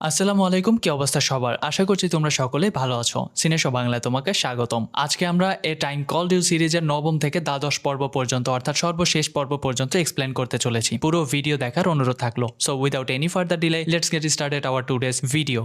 আসসালামু আলাইকুম, কি অবস্থা সবার? আশা করছি তোমরা সকলে ভালো আছো। সিনেশো বাংলায় তোমাকে স্বাগতম। আজকে আমরা এ টাইম কল ডিউ সিরিজের নবম থেকে দ্বাদশ পর্ব পর্যন্ত, অর্থাৎ সর্বশেষ পর্ব পর্যন্ত এক্সপ্লেন করতে চলেছি। পুরো ভিডিও দেখার অনুরোধ থাকল। So without any further delay let's get started our two days video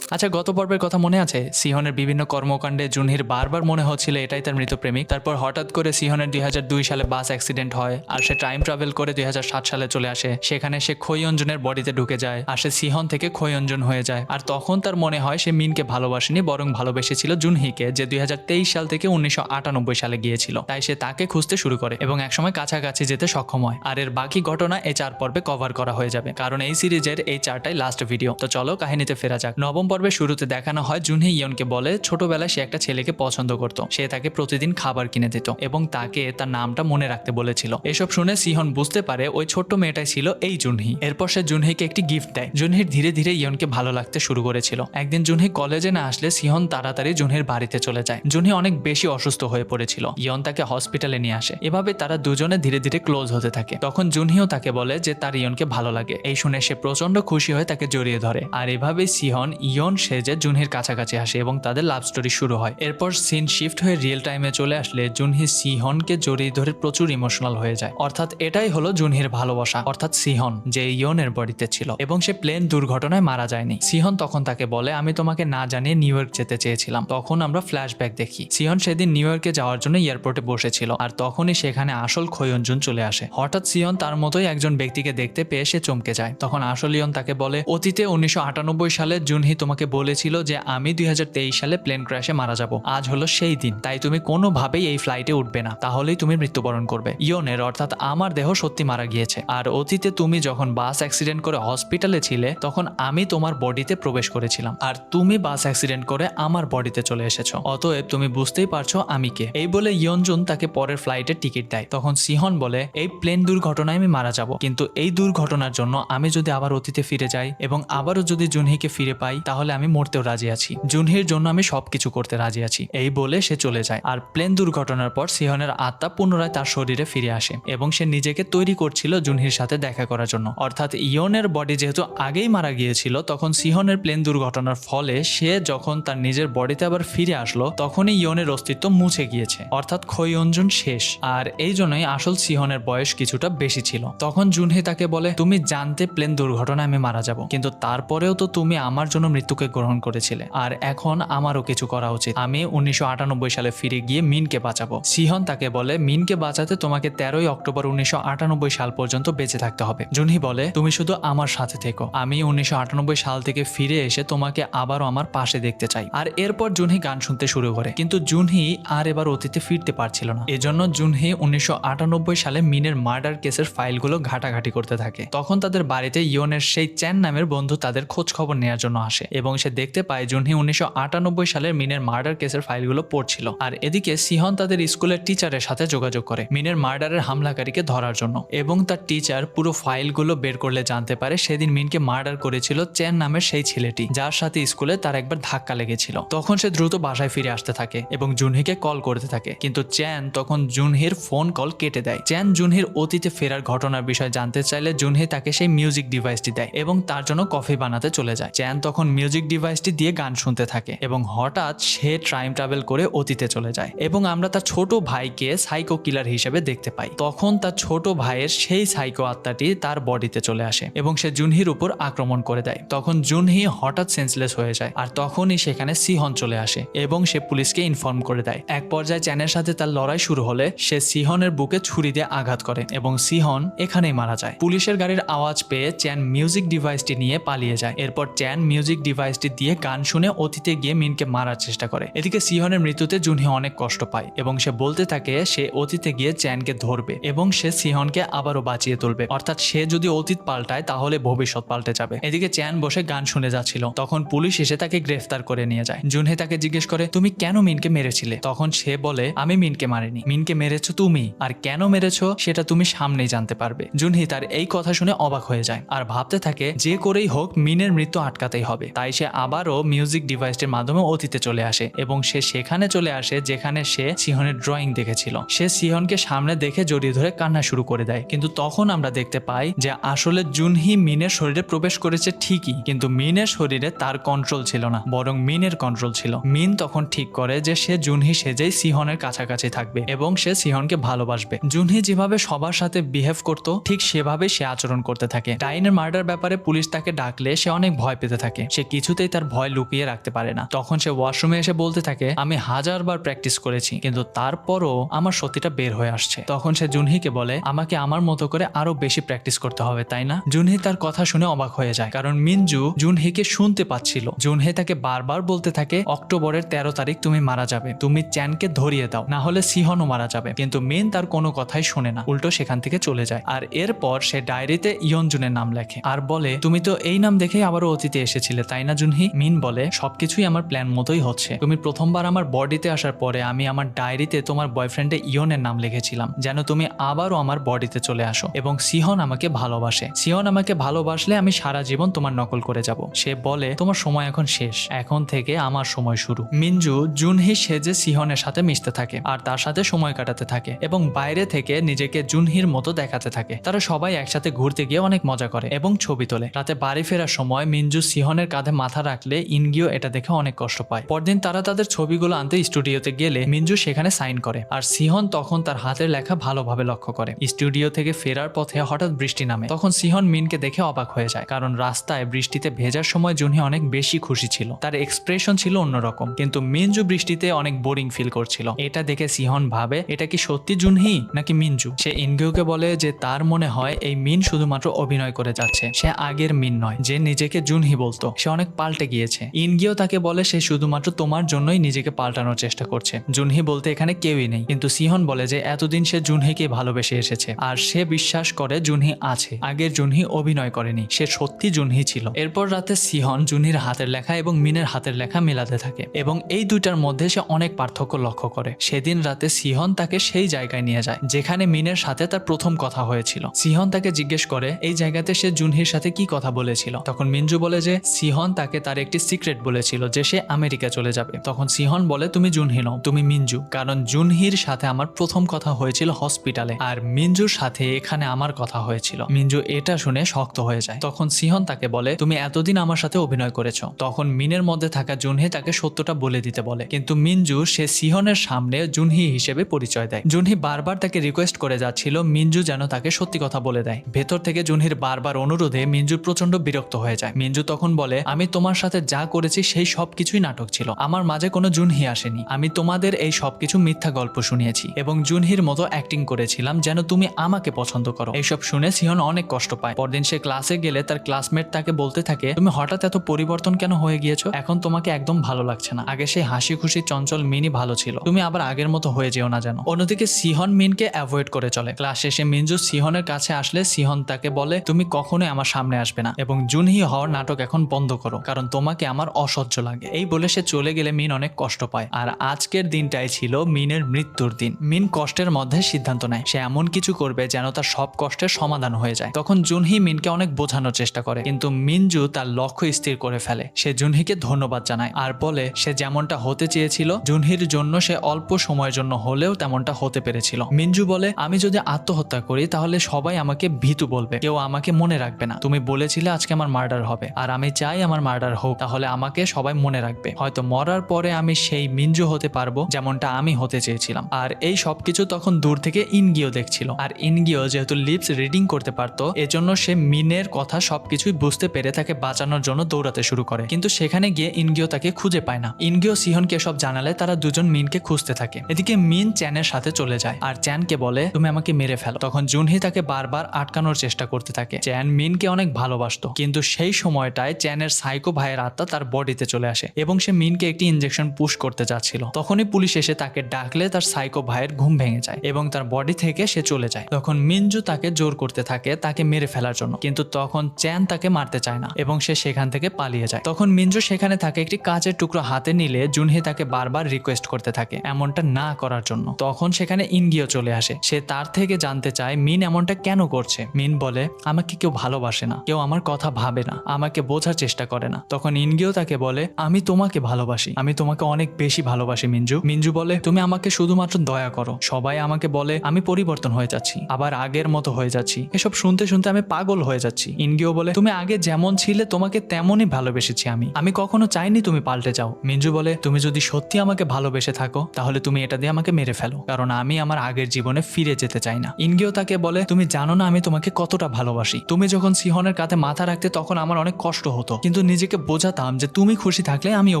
আচ্ছা গত পর্বের কথা মনে আছে? সিহনের বিভিন্ন কর্মকাণ্ডে জুনহির বারবার মনে হচ্ছিল এটাই তার মৃত প্রেমিক। তারপর হঠাৎ করে সিহনের দুই হাজার দুই সালে বাস অ্যাক্সিডেন্ট হয় আর সে টাইম ট্রাভেল করে দুই হাজার সাত সালে চলে আসে। সেখানে সে খৈয়ঞ্জনের বডিতে ঢুকে যায় আর সে সিহন থেকে খৈয়ঞ্জন হয়ে যায়। আর তখন তার মনে হয় সে মিনকে ভালোবাসেনি, বরং ভালোবেসেছিল জুনহিকে, যে দুই হাজার তেইশ সাল থেকে উনিশশো আটানব্বই সালে গিয়েছিল। তাই সে তাকে খুঁজতে শুরু করে এবং একসময় কাছাকাছি যেতে সক্ষম হয়। আর এর বাকি ঘটনা এই চার পর্বে কভার করা হয়ে যাবে। কারণ এই সিরিজের এই চারটাই লাস্ট ভিডিও তো চলো কাহিনীতে ফেরা যাক। নবম পর্বের শুরুতে দেখানো হয়, জুনহি ইয়নকে বলে ছোটবেলায় সে একটা ছেলেকে পছন্দ করত। সে তাকে প্রতিদিন খাবার কিনে দিত এবং তাকে তার নামটা মনে রাখতে বলেছিল। এসব শুনে সিহন বুঝতে পারে ওই ছোট্ট মেয়েটাই ছিল এই জুনহি। এরপর সে জুনহিকে একটি গিফট দেয়। জুনহির ধীরে ধীরে ইয়নকে ভালো লাগতে শুরু করেছিল। একদিন জুনহি কলেজে না আসলে সিহন তাড়াতাড়ি জুনহির বাড়িতে চলে যায়। জুনহি অনেক বেশি অসুস্থ হয়ে পড়েছিল। ইয়ন তাকে হসপিটালে নিয়ে আসে। এভাবে তারা দুজনে ধীরে ধীরে ক্লোজ হতে থাকে। তখন জুনহিও তাকে বলে যে তার ইয়নকে ভালো লাগে। এই শুনে সে প্রচণ্ড খুশি হয়ে তাকে জড়িয়ে ধরে। আর এভাবে সিহন ইয়ন সেজে জুনহির কাছাকাছি আসে এবং তাদের লাভ স্টোরি শুরু হয়। এরপর সিন শিফট হয়ে রিয়েল টাইমে চলে আসলে জুনহি সিহনকে জড়িয়ে ধরে প্রচুর ইমোশনাল হয়ে যায়। অর্থাৎ এটাই হলো জুনহির ভালোবাসা, অর্থাৎ সিহন, যে ইয়নের বডিতে ছিল এবং সে প্লেন দুর্ঘটনায় মারা যায়নি। সিহন তখন তাকে বলে, আমি তোমাকে না জানিয়ে নিউ ইয়র্ক যেতে চেয়েছিলাম। তখন আমরা ফ্ল্যাশব্যাক দেখি। সিহন সেদিন নিউ ইয়র্কে যাওয়ার জন্য এয়ারপোর্টে বসেছিল আর তখনই সেখানে আসল খয়ঞ্জুন চলে আসে। হঠাৎ সিহন তার মতোই একজন ব্যক্তিকে দেখতে পেয়ে সে চমকে যায়। তখন আসল ইয়ন তাকে বলে, অতীতে উনিশশো আটানব্বই সালে জুনহি তোমাকে বলেছিল যে আমি দুই হাজার তেইশ সালে প্লেন ক্র্যাশে মারা যাব। আজ হলো সেই দিন। তাই তুমি কোনোভাবেই এই ফ্লাইটে উঠবে না। তাহলেই তুমি মৃত্যুবরণ করবে। ইয়নের অর্থাৎ আমার দেহ সত্যি মারা গিয়েছে। আর অতীতে তুমি যখন বাস অ্যাক্সিডেন্ট করে হসপিটালে ছিলে, তখন আমি তোমার বডিতে প্রবেশ করেছিলাম। আর তুমি বাস অ্যাক্সিডেন্ট করে আমার বডিতে চলে এসেছ। অতএব তুমি বুঝতেই পারছ আমি কে। এই বলে ইয়নজুন তাকে পরের ফ্লাইটের টিকিট দেয়। তখন সিহন বলে, এই প্লেন দুর্ঘটনায় আমি মারা যাব। কিন্তু এই দুর্ঘটনার জন্য আমি যদি আবার অতীতে ফিরে যাই এবং আবারও যদি জুনহিকে ফিরে পাই, তাহলে আমি মরতেও রাজি আছি। জুনহির জন্য আমি সবকিছু করতে রাজি আছি। এই বলে সে চলে যায়। আর প্লেন দুর্ঘটনার পর সিহনের আত্মা পুনরায় তার শরীরে ফিরে আসে এবং সে নিজেকে তৈরি করছিল জুনহির সাথে দেখা করার জন্য। অর্থাৎ ইয়নের বডি যেহেতু আগেই মারা গিয়েছিল, তখন সিহনের প্লেন দুর্ঘটনার ফলে সে যখন তার নিজের বডিতে আবার ফিরে আসলো, তখনই ইয়নের অস্তিত্ব মুছে গিয়েছে। অর্থাৎ ক্ষয়ঞ্জন শেষ। আর এই জন্যই আসল সিহনের বয়স কিছুটা বেশি ছিল। তখন জুনহি তাকে বলে, তুমি জানতে প্লেন দুর্ঘটনায় আমি মারা যাব। কিন্তু তারপরেও তো তুমি আমার জন্য মৃত্যুকে গ্রহণ করেছিলে আর এখন আমারও কিছু করা উচিত। আমি উনিশশো আটানব্বই সালে ফিরে গিয়ে মিনকে বাঁচাবো। সিহন তাকে বলে, মিনকে বাঁচাতে তোমাকে তেরোই অক্টোবর উনিশশো আটানব্বই সাল পর্যন্ত বেঁচে থাকতে হবে। জুনহি বলে, তুমি শুধু আমার সাথে থেকো। আমি উনিশশো আটানব্বই সাল থেকে ফিরে এসে তোমাকে আবারও আমার পাশে দেখতে চাই। আর এরপর জুনহি গান শুনতে শুরু করে। কিন্তু জুনহি আর এবার অতীতে ফিরতে পারছিল না। এজন্য জুনহি উনিশশো আটানব্বই সালে মিনের মার্ডার কেসের ফাইলগুলো ঘাটাঘাটি করতে থাকে। তখন তাদের বাড়িতে ইয়নের সেই চ্যান নামের বন্ধু তাদের খোঁজ খবর নেওয়ার জন্য আসে। এবং সে দেখতে পায় জুনহি উনিশশো আটানব্বই সালের মিনের মার্ডার কেসের ফাইলগুলো পড়ছিল। আর এদিকে সিহন তাদের স্কুলের টিচারের সাথে যোগাযোগ করে মিনের মার্ডারের হামলাকারীকে ধরার জন্য এবং তার টিচার পুরো ফাইলগুলো বের করলে জানতে পারে সেদিন মিনকে মার্ডার করেছিল চ্যান নামের সেই ছেলেটি, যার সাথে স্কুলে তার একবার ধাক্কা লেগেছিল। তখন সে দ্রুত বাসায় ফিরে আসতে থাকে এবং জুনহিকে কল করতে থাকে। কিন্তু চ্যান তখন জুনহির ফোন কল কেটে দেয়। চ্যান জুনহির অতীতে ফেরার ঘটনার বিষয়ে জানতে চাইলে জুনহি তাকে সেই মিউজিক ডিভাইসটি দেয় এবং তার জন্য কফি বানাতে চলে যায়। চ্যান তখন মিউজিক ডিভাইসটি দিয়ে গান শুনতে থাকে এবং হঠাৎ সে টাইম ট্রাভেল করে অতীতে চলে যায় এবং আমরা তার ছোট ভাইকে সাইকো কিলার হিসেবে দেখতে পাই। তখন তার ছোট ভাইয়ের সেই সাইকো আত্মাটি তার বডিতে চলে আসে এবং সে জুনহির উপর আক্রমণ করে দেয়। তখন জুনহি হঠাৎ সেন্সলেস হয়ে যায় আর তখনই সেখানে সিহন চলে আসে এবং সে পুলিশকে ইনফর্ম করে দেয়। এক পর্যায়ে চ্যানের সাথে তার লড়াই শুরু হলে সে সিহনের বুকে ছুরি দিয়ে আঘাত করে এবং সিহন এখানেই মারা যায়। পুলিশের গাড়ির আওয়াজ পেয়ে চ্যান মিউজিক ডিভাইসটি নিয়ে পালিয়ে যায়। এরপর চ্যান মিউজিক ডিভাইসটি দিয়ে গান শুনে অতীতে গিয়ে মিনকে মারার চেষ্টা করে। এদিকে সিহনের মৃত্যুতে জুনহি অনেক কষ্ট পায় এবং সে বলতে থাকে, সে অতীতে গিয়ে চ্যানকে ধরবে এবং সে সিহনকে আবারও বাঁচিয়ে তুলবে। অর্থাৎ সে যদি অতীত পাল্টায়, তাহলে ভবিষ্যৎ পাল্টে যাবে। এদিকে চ্যান বসে গান শুনে যাচ্ছিল। তখন পুলিশ এসে তাকে গ্রেফতার করে নিয়ে যায়। জুনহি তাকে জিজ্ঞেস করে, তুমি কেন মিনকে মেরেছিলে? তখন সে বলে, আমি মিনকে মারিনি। মিনকে মেরেছো তুমি। আর কেন মেরেছো, সেটা তুমি সামনেই জানতে পারবে। জুনহি তার এই কথা শুনে অবাক হয়ে যায়। আর ভাবতে থাকে, যে করেই হোক, মিনের মৃত্যু আটকাতেই হবে। তাই তাই সে আবারও মিউজিক ডিভাইসটির মাধ্যমে অতীতে চলে আসে এবং সে সেখানে চলে আসে যেখানে সে সিহনের ড্রয়িং দেখেছিল। সে সিহনকে সামনে দেখে জড়িয়ে ধরে কান্না শুরু করে দেয়। কিন্তু তখন আমরা দেখতে পাই যে আসলে জুনহি মিনের শরীরে প্রবেশ করেছে ঠিকই, কিন্তু মিনের শরীরে তার কন্ট্রোল ছিল না, বরং মিনের কন্ট্রোল ছিল। মিন তখন ঠিক করে যে সে জুনহি সেজেই সিহনের কাছাকাছি থাকবে এবং সে সিহনকে ভালোবাসবে। জুনহি যেভাবে সবার সাথে বিহেভ করত, ঠিক সেভাবে সে আচরণ করতে থাকে। ডাইনের মার্ডার ব্যাপারে পুলিশ তাকে ডাকলে সে অনেক ভয় পেতে থাকে। সে কিছুতেই তার ভয় লুকিয়ে রাখতে পারে না। তখন সে ওয়াশরুমে এসে বলতে থাকে, আমি হাজারবার প্র্যাকটিস করেছি, কিন্তু তারপরও আমার সত্যিটা বের হয়ে আসছে। তখন সে জুনহিকে বলে, আমাকে আমার মতো করে আরও বেশি প্র্যাকটিস করতে হবে, তাই না? জুনহি তার কথা শুনে অবাক হয়ে যায়, কারণ মিনজু জুনহিকে শুনতে পাচ্ছিল। জুনহি তাকে বারবার বলতে থাকে, অক্টোবরের তেরো তারিখ তুমি মারা যাবে, তুমি চ্যানকে ধরিয়ে দাও, না হলে সিহনও মারা যাবে। কিন্তু মিন তার কোনো কথাই শোনে না, উল্টো সেখান থেকে চলে যায়। আর এরপর সে ডায়েরিতে ইয়নজুনের নাম লেখে, আর বলে, তুমি তো এই নাম দেখেই আবারও অতীতে এসেছিলে, তাই না? জুনহি? মিন বলে, সবকিছুই আমার প্ল্যান মতোই হচ্ছে। তুমি প্রথমবার আমার বডিতে আসার পরে আমি আমার ডায়েরিতে তোমার বয়ফ্রেন্ডে ইয়নের নাম লিখেছিলাম, যেন তুমি আবারও আমার বডিতে চলে আসো। এবং সিহন আমাকে ভালোবাসে। সিহন আমাকে ভালোবাসলে আমি সারা জীবন তোমার নকল করে যাব। সে বলে, তোমার সময় এখন শেষ। এখন থেকে আমার সময় শুরু। মিনজু জুনহি সেজে সিহনের সাথে মিশতে থাকে, আর তার সাথে সময় কাটাতে থাকে এবং বাইরে থেকে নিজেকে জুনহির মতো দেখাতে থাকে। তারা সবাই একসাথে ঘুরতে গিয়ে অনেক মজা করে এবং ছবি তোলে। রাতে বাড়ি ফেরার সময় মিনজু সিহনের কাঁধে মাথা রাখলে ইনগিও এটা দেখে অনেক কষ্ট পায়। পরদিন তারা তাদের ছবিগুলো আনতে স্টুডিওতে গেলে মিঞ্জু সেখানে সাইন করে। আর সিহন তখন তার হাতের লেখা ভালোভাবে লক্ষ্য করে। স্টুডিও থেকে ফেরার পথে হঠাৎ বৃষ্টি নামে। তখন সিহন মিনকে দেখে অবাক হয়ে যায়, কারণ রাস্তায় বৃষ্টিতে ভেজার সময় জুনহি অনেক বেশি খুশি ছিল। তার এক্সপ্রেশন ছিল অন্যরকম, কিন্তু মিনজু বৃষ্টিতে অনেক বোরিং ফিল করছিল। এটা দেখে সিহন ভাবে, এটা কি সত্যি জুনহি নাকি মিনজু? সে ইনগিওকে বলে যে, তার মনে হয় এই মিন শুধুমাত্র অভিনয় করে যাচ্ছে। সে আগের মিন নয়, যে নিজেকে জুনহি বলতো। সে অনেক পাল্টে গিয়েছে। ইনগিও তাকে বলে সে শুধুমাত্র তোমার জন্যই নিজেকে পাল্টানোর চেষ্টা করছে। জুনহি বলতে এখানে কেউই নেই। কিন্তু সিহন বলে যে এতদিন সে জুনহিকে ভালোবেসে এসেছে। আর সে বিশ্বাস করে জুনহি আছে। আগের জুনহি অভিনয় করেনি। সে সত্যি জুনহি ছিল। এরপর রাতে সিহন জুনহির হাতের লেখা এবং মিনের হাতের লেখা মেলাতে থাকে। এবং এই দুইটার মধ্যে সে অনেক পার্থক্য লক্ষ্য করে। সেদিন রাতে সিহন তাকে সেই জায়গায় নিয়ে যায়, যেখানে মিনের সাথে তার প্রথম কথা হয়েছিল। সিহন তাকে জিজ্ঞেস করে, এই জায়গাতে সে জুনহির সাথে কি কথা বলেছিল? তখন মিনজু বলে যে, সিহন তাকে তার একটি সিক্রেট বলেছিল যে সে আমেরিকা চলে যাবে। তখন সিহন বলে, তুমি জুনহি নও তুমি মিনজু, কারণ জুনহির সাথে আমার প্রথম কথা হয়েছিল হসপিটালে, আর মিনজুর সাথে এখানে আমার কথা হয়েছিল। মিনজু এটা শুনে শক্ত হয়ে যায়। তখন সিহন তাকে বলে, তুমি এতদিন আমার সাথে অভিনয় করেছ। তখন মিনের মধ্যে থাকা জুনহি তাকে সত্যটা বলে দিতে বলে। কিন্তু মিনজু, সে সিহনের সামনে জুনহি হিসেবে পরিচয় দেয়। জুনহি বারবার তাকে রিকোয়েস্ট করে যাচ্ছিল, মিনজু যেন তাকে সত্যি কথা বলে দেয়। ভেতর থেকে জুনহির বারবার অনুরোধে মিনজু প্রচণ্ড বিরক্ত হয়ে যায়। মিনজু তখন বলে, আমি তোমার সাথে যা করেছি সেই সব কিছুই নাটক ছিল। আমার মাঝে কোনো জুনহি আসেনি। আমি তোমাদের এই সবকিছু মিথ্যা গল্প শুনিয়েছি এবং জুনহির মতো অ্যাক্টিং করেছিলাম যেন তুমি আমাকে পছন্দ করো। এইসব শুনে সিহন অনেক কষ্ট পায়। পরদিন সে ক্লাসে গেলে তার ক্লাসমেট তাকে বলতে থাকে, তুমি হঠাৎ এত পরিবর্তন কেন হয়ে গিয়েছো? এখন তোমাকে একদম ভালো লাগছে না। আগে সেই হাসি খুশি চঞ্চল মিনই ভালো ছিল। তুমি আবার আগের মতো হয়ে যেও না যেন। অন্যদিকে সিহন মিনকে অ্যাভয়েড করে চলে। ক্লাস শেষে মিনজু সিহনের কাছে আসলে সিহন তাকে বলে, তুমি কখনোই আমার সামনে আসবে না। এবং জুনহি হওয়ার নাটক এখন বন্ধ করো কারণ তোমাকে আমার অসহ্য লাগে। এই বলে সে চলে গেলে মিন অনেক কষ্ট পায়। আর আজকের দিনটাই ছিল মিনের মৃত্যুর দিন। মিন কষ্টের মধ্যে সিদ্ধান্ত নেয়। সে এমন কিছু করবে যেন তার সব কষ্টের সমাধান হয়ে যায়। তখন জুনহি মিনকে অনেক বোঝানোর চেষ্টা করে, কিন্তু মিনজু তার লক্ষ্য স্থির করে ফেলে। সে জুনহিকে ধন্যবাদ জানায়। আর বলে, সে যেমনটা হতে চেয়েছিল, জুনহির জন্য সে অল্প সময়ের জন্য হলেও তেমনটা হতে পেরেছিল। মিনজু বলে, আমি যদি আত্মহত্যা করি, তাহলে সবাই আমাকে ভীতু বলবে। কেউ আমাকে মনে রাখবে না। তুমি বলেছিলে আজকে আমার মার্ডার হবে। আর আমি চাই আমার মার্ডার হোক, তাহলে আমাকে সবাই মনে রাখবে। হয়তো মরার পরে আমি সেই মিনজু হতে পারব, যেমনটা আমি হতে চেয়েছিলাম। আর এই সবকিছু তখন দূর থেকে ইনগিও দেখছিল। আর ইনগিও যেহেতু লিপস রিডিং করতে পারতো, এজন্য সে মিনের কথা সবকিছুই বুঝতে পেরে তাকে বাঁচানোর জন্য দৌড়াতে শুরু করে। কিন্তু সেখানে গিয়ে ইনগিও তাকে খুঁজে পায় না। ইনগিও সিহনকে সব জানালে তারা দুজন মিনকে খুঁজতে থাকে। এদিকে মিন চ্যানের সাথে চলে যায় আর চ্যানকে বলে, তুমি আমাকে মেরে ফেলো। তখন জুনহি তাকে বারবার আটকানোর চেষ্টা করতে থাকে। চ্যান মিনকে অনেক ভালোবাসতো। কিন্তু সেই সময়টায় চ্যানের সাইকো ভাইয়ের আত্মা তার বডিতে চলে আসে এবং সে মিনকে একটি ইঞ্জেকশন পুশ করতে যাচ্ছিল। তখনই পুলিশ এসে তাকে ডাকলে তার সাইকো ভাইয়ের ঘুম ভেঙে যায় এবং তার বডি থেকে সে চলে যায়। তখন মিনজু তাকে জোর করতে থাকে তাকে মেরে ফেলার জন্য, কিন্তু তখন চ্যান তাকে মারতে চায় না এবং সে সেখান থেকে পালিয়ে যায়। তখন মিনজু সেখানে থাকে একটি কাঁচের টুকরো হাতে নিলে জুনহি তাকে বারবার রিকোয়েস্ট করতে থাকে এমনটা না করার জন্য। তখন সেখানে ইনগিও চলে আসে। সে তার থেকে জানতে চায়, মিন এমনটা কেন করছে? মিন বলে, আমাকে কেউ ভালোবাসে না, কেউ আমার কথা ভাবে না, আমাকে বোঝার চেষ্টা করে করে না। তখন ইনগিও তাকে বলে, আমি তোমাকে ভালোবাসি। আমি তোমাকে অনেক বেশি ভালোবাসি, মিঞ্জু। মিঞ্জু বলে, তুমি আমাকে শুধুমাত্র দয়া করো। সবাই আমাকে বলে, আমি পরিবর্তন হয়ে যাচ্ছি। আবার আগের মতো হয়ে যাচ্ছি। এসব শুনতে শুনতে আমি পাগল হয়ে যাচ্ছি। ইনগিও বলে, তুমি আগে যেমন ছিলে, তোমাকে তেমনই ভালোবেসেছি আমি। আমি কখনো চাইনি তুমি পাল্টে যাও। মিঞ্জু বলে, তুমি যদি সত্যি আমাকে ভালোবেসে থাকো, তাহলে তুমি এটা দিয়ে আমাকে মেরে ফেলো। কারণ আমি আমার আগের জীবনে ফিরে যেতে চাই না। ইনগিও তাকে বলে, তুমি জানো না আমি তোমাকে কতটা ভালোবাসি। তুমি যখন সিহনের কাঁধে মাথা রাখতে, তখন আমার অনেক কষ্ট হতো। কিন্তু নিজেকে বোঝাতাম যে তুমি খুশি থাকলে আমিও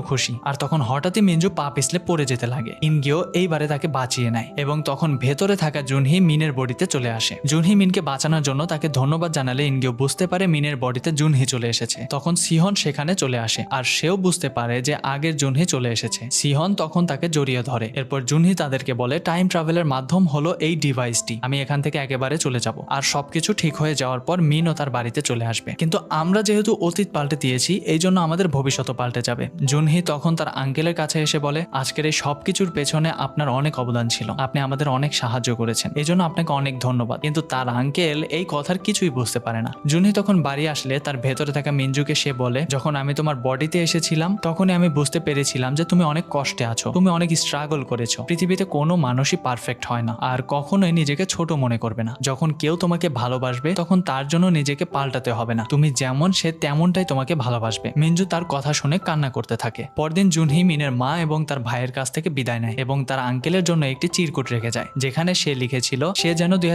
খুশি। আর তখন হঠাৎই মিঞ্জু পা পিছলে পড়ে যেতে লাগে। ইনগিও এইবারে তাকে বাঁচিয়ে নেয় এবং তখন ভেতরে থাকা জুনহি মিনের বডিতে চলে আসে। জুনহি মিনকে বাঁচানোর জন্য তাকে ধন্যবাদ জানালে ইনগিও বুঝতে পারে মিনের বডিতে জুনহি চলে এসেছে। তখন সিহন সেখানে চলে আসে আর সেও বুঝতে পারে যে আগের জুনহি চলে এসেছে। সিহন তখন তাকে জড়িয়ে ধরে। এরপর জুনহি তাদেরকে বলে টাইম ট্রাভেলের মাধ্যম হলো এই ডিভাইসটি আমি এখান থেকে একেবারে চলে যাব। আর সবকিছু ঠিক হয়ে যাওয়ার পর মিনও তার বাড়িতে চলে আসবে। কিন্তু আমরা যেহেতু অতীত পাল্টে দিয়েছি এই জন্য আমাদের ভবিষ্যৎ পাল্টে যাবে। জুনহি তখন তার আঙ্কেলের কাছে এসে বলে, আজকের এই সবকিছুর পেছনে আপনার অনেক অবদান ছিল। আপনি আমাদের অনেক সাহায্য করেছেন। এই জন্য আপনাকে অনেক ধন্যবাদ। কিন্তু তার আঙ্কেল এই কথার কিছুই বুঝতে পারে না। জুনহি তখন বাড়ি আসলে তার ভেতরে থাকা মিঞ্জুকে সে বলে, যখন আমি তোমার বডিতে এসেছিলাম, তখনই আমি বুঝতে পেরেছিলাম যে তুমি অনেক কষ্টে আছো। তুমি অনেক স্ট্রাগল করেছ। পৃথিবীতে কোনো মানুষই পারফেক্ট হয় না। আর কখনোই নিজেকে ছোট মনে করবে না। যখন কেউ তোমাকে ভালোবাসবে, তখন তার জন্য নিজেকে পাল্টাতে হবে না। তুমি যেমন সে, তেমনটাই তোমাকে ভালোবাসবে মিঞ্জু তার কথা শুনে কান্না করতে থাকে। পরদিন জুনহি মিনের মা এবং তার ভাইয়ের কাছ থেকে বিদায় নেয় এবং তার আঙ্কেলের জন্য একটি চিরকুট রেখে যায়, যেখানে সে লিখেছিল, সে যেন দুই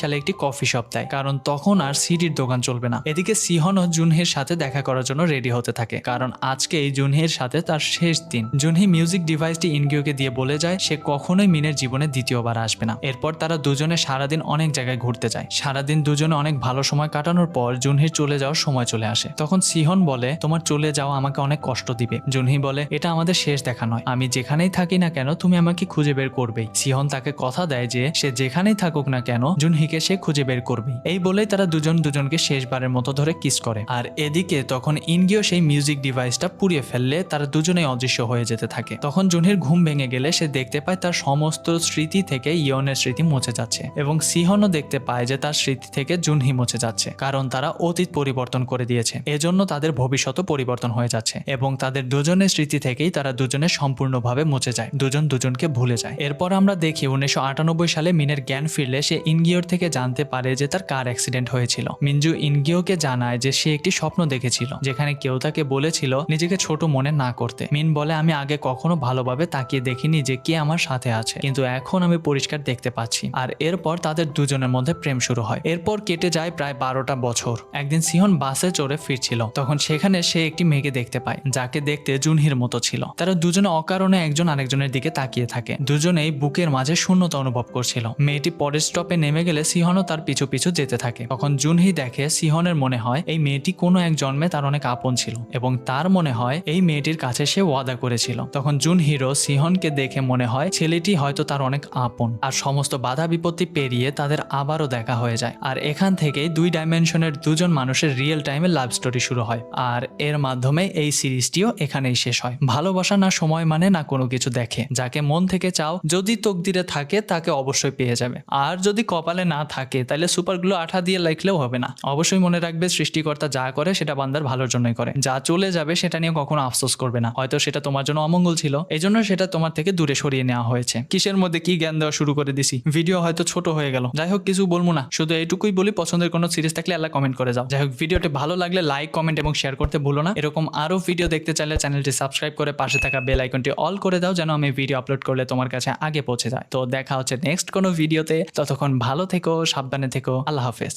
সালে একটি কফি শপ দেয়, কারণ তখন আর সিডির দোকান চলবে না। এদিকে সিহনও জুনহির সাথে দেখা করার জন্য রেডি হতে থাকে, কারণ আজকে এই জুনহির সাথে তার শেষ দিন। জুনহি মিউজিক ডিভাইসটি ইনগিওকে দিয়ে বলে যায়, সে কখনোই মিনের জীবনে দ্বিতীয়বার আসবে না। এরপর তারা দুজনে সারাদিন অনেক জায়গায় ঘুরতে যায়। সারাদিন দুজনে অনেক ভালো সময় কাটানোর পর জুনহির চলে যাওয়ার সময় চলে আসে। তখন সিহন বলে তোমার চলে যাওয়া আমাকে অনেক কষ্ট দিবে। জুনহি বলে, এটা আমাদের শেষ দেখা নয়। আমি যেখানেই থাকি না কেন, তুমি আমাকে খুঁজে বের করবেই। সিহন তাকে কথা দেয় যে, সে যেখানেই থাকুক না কেন, জুনহিকে সে খুঁজে বের করবেই। এই বলেই তারা দুজন দুজনকে শেষবারের মতো ধরে কিস করে। আর এদিকে তখন ইনগিও সেই মিউজিক ডিভাইসটা পুড়িয়ে ফেললে তারা দুজনেই অদৃশ্য হয়ে যেতে থাকে। তখন জুনহির ঘুম ভেঙে গেলে সে দেখতে পায় তার সমস্ত স্মৃতি থেকে ইয়নের স্মৃতি মুছে যাচ্ছে এবং সিহনও দেখতে পায় যে তার স্মৃতি থেকে জুনহি মুছে যাচ্ছে, কারণ তারা অতীত পরিবর্তন করে দিয়েছে। এজন্য তাদের ভবিষ্যৎ পরিবর্তন হয়ে যাচ্ছে এবং তাদের দুজনের স্মৃতি থেকেই তারা দুজনে সম্পূর্ণভাবে মুছে যায়, দুজন দুজনকে ভুলে যায়। এরপর আমরা দেখি উনিশশো আটানব্বই সালে মিনের জ্ঞান ফিরলে সে ইনগিওর থেকে জানতে পারে যে তার কার অ্যাক্সিডেন্ট হয়েছিল। মিনজু ইনগিওকে জানায় যে সে একটি স্বপ্ন দেখেছিল, যেখানে কেউ তাকে বলেছিল, নিজেকে ছোট মনে না করতে। মিন বলে, আমি আগে কখনো ভালোভাবে তাকিয়ে দেখিনি যে কে আমার সাথে আছে, কিন্তু এখন আমি পরিষ্কার দেখতে পাচ্ছি। আর এরপর তাদের দুজনের মধ্যে প্রেম শুরু হয়। এরপর কেটে যায় প্রায় বারোটা বছর। একদিন সিহন বাসে চড়ে ফিরছিল, তখন সেখানে সে একটি মেয়েকে দেখতে পায়, যাকে দেখতে জুনহির মতো ছিল। তারা দুজনে অকারণে একজন আরেকজনের দিকে তাকিয়ে থাকে। দুজনেই বুকের মাঝে শূন্যতা অনুভব করছিল। মেয়েটি পরের স্টপে নেমে গেলে সিহনও তার পিছু পিছু যেতে থাকে। তখন জুনহি দেখে সিহনের মনে হয়, এই মেয়েটি কোনো এক জন্মে তার অনেক আপন ছিল এবং তার মনে হয়, এই মেয়েটির কাছে সে ওয়াদা করেছিল। তখন জুন হিরো সিহনকে দেখে মনে হয়, ছেলেটি হয়তো তার অনেক আপন। আর সমস্ত বাধা বিপত্তি পেরিয়ে তাদের আবারও দেখা হয়ে যায়। আর এখান থেকে দুই ডাইমেনশনের দুজন মানুষের রিয়েল টাইমে লাভ স্টোরি শুরু হয়। আর এর মাধ্যমে এই সিরিজটিও এখানেই শেষ হয়। ভালোবাসা না সময় মানে না কোনো কিছু দেখে। যাকে মন থেকে চাও, যদি তকদিরে থাকে, তাকে অবশ্যই পেয়ে যাবে। আর যদি কপালে না থাকে তাহলে সুপারগুলো আঠা দিয়ে লিখলেও হবে না। অবশ্যই মনে রাখবে, সৃষ্টিকর্তা যা করে, সেটা বান্দার ভালোর জন্যই করে। যা চলে যাবে, সেটা নিয়ে কখনো আফসোস করবে না। হয়তো সেটা তোমার জন্য অমঙ্গল ছিল। এই জন্য সেটা তোমার থেকে দূরে সরিয়ে নেওয়া হয়েছে। কিসের মধ্যে কি জ্ঞান দেওয়া শুরু করে দিছি? ভিডিও হয়তো ছোট হয়ে গেল। যাই হোক, কিছু বলব না। শুধু এইটুকুই বলি, পছন্দের কোনো সিরিজ থাকলে আল্লাহ কমেন্ট করে যাও। যাই হোক, ভিডিওটি ভালো লাগলে লাইক, কমেন্ট এবং শেয়ার করতে ভুলো না। এরকম আরও ভিডিও দেখতে চাইলে চ্যানেলটি সাবস্ক্রাইব করে পাশে থাকা বেল আইকনটি অল করে দাও যেন আমি ভিডিও আপলোড করলে তোমার কাছে আগে পৌঁছে যায়। তো দেখা হচ্ছে নেক্সট কোনো ভিডিওতে ততক্ষণ ভালো থেকো, সাবধানে থেকো। আল্লাহ হাফেজ।